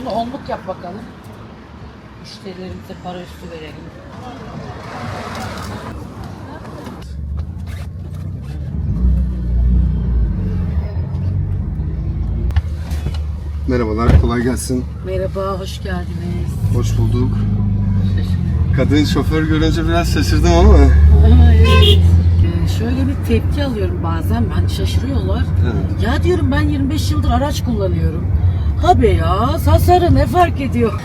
Şunu onluk yap bakalım. Müşterilerimize para üstü verelim. Merhabalar, kolay gelsin. Merhaba, hoş geldiniz. Hoş bulduk. Kadın şoför görünce biraz şaşırdım ama. evet. Ee, şöyle bir tepki alıyorum bazen. Ben şaşırıyorlar. Evet. Ya diyorum ben 25 yıldır araç kullanıyorum. Ha be ya, hasarı ne fark ediyor?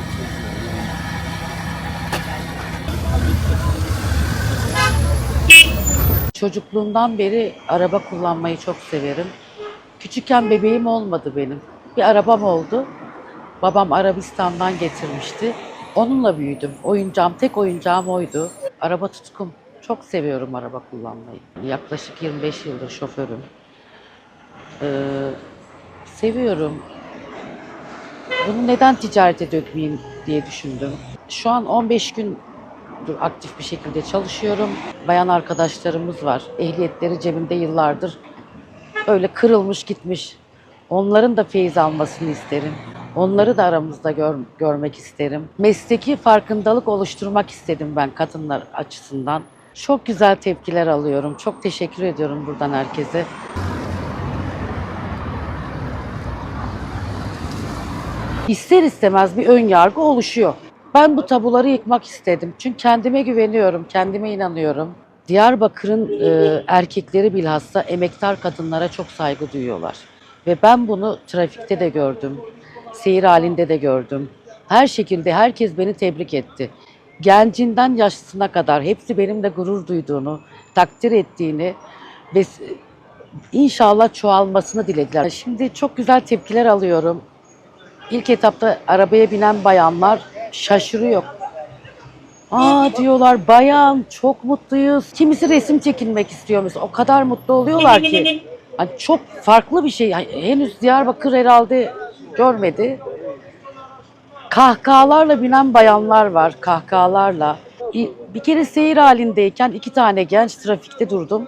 Çocukluğumdan beri araba kullanmayı çok severim. Küçükken bebeğim olmadı benim. Bir arabam oldu. Babam Arabistan'dan getirmişti. Onunla büyüdüm. Oyuncağım, tek oyuncağım oydu. Araba tutkum. Çok seviyorum araba kullanmayı. Yaklaşık 25 yıldır şoförüm. Ee, seviyorum. Bunu neden ticarete dökmeyeyim diye düşündüm. Şu an 15 gün aktif bir şekilde çalışıyorum. Bayan arkadaşlarımız var. Ehliyetleri cebimde yıllardır. Öyle kırılmış gitmiş. Onların da feyiz almasını isterim. Onları da aramızda gör- görmek isterim. Mesleki farkındalık oluşturmak istedim ben kadınlar açısından. Çok güzel tepkiler alıyorum. Çok teşekkür ediyorum buradan herkese. İster istemez bir ön yargı oluşuyor. Ben bu tabuları yıkmak istedim. Çünkü kendime güveniyorum, kendime inanıyorum. Diyarbakır'ın e, erkekleri bilhassa emektar kadınlara çok saygı duyuyorlar. Ve ben bunu trafikte de gördüm, seyir halinde de gördüm. Her şekilde herkes beni tebrik etti. Gencinden yaşlısına kadar hepsi benimle gurur duyduğunu, takdir ettiğini ve inşallah çoğalmasını dilediler. Şimdi çok güzel tepkiler alıyorum. İlk etapta arabaya binen bayanlar şaşırıyor. Aa diyorlar bayan çok mutluyuz. Kimisi resim çekilmek istiyor mesela. O kadar mutlu oluyorlar ki. Hani çok farklı bir şey. Yani Henüz Diyarbakır herhalde görmedi. Kahkahalarla binen bayanlar var. Kahkahalarla. Bir kere seyir halindeyken iki tane genç trafikte durdum.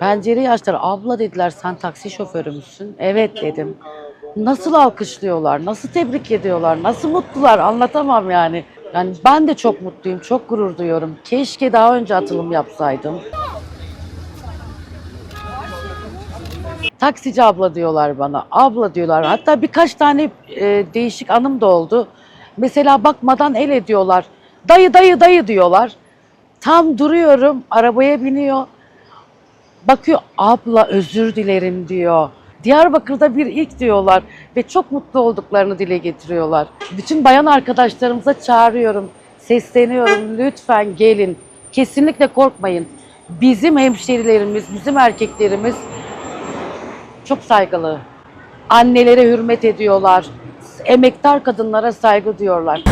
Pencereyi açtılar. Abla dediler sen taksi şoförü müsün? Evet dedim. Nasıl alkışlıyorlar, nasıl tebrik ediyorlar, nasıl mutlular anlatamam yani. Yani ben de çok mutluyum, çok gurur duyuyorum. Keşke daha önce atılım yapsaydım. Taksici abla diyorlar bana, abla diyorlar. Hatta birkaç tane e, değişik anım da oldu. Mesela bakmadan el ediyorlar. Dayı dayı dayı diyorlar. Tam duruyorum, arabaya biniyor. Bakıyor abla özür dilerim diyor. Diyarbakır'da bir ilk diyorlar ve çok mutlu olduklarını dile getiriyorlar. Bütün bayan arkadaşlarımıza çağırıyorum, sesleniyorum lütfen gelin. Kesinlikle korkmayın. Bizim hemşerilerimiz, bizim erkeklerimiz çok saygılı. Annelere hürmet ediyorlar. Emektar kadınlara saygı duyuyorlar.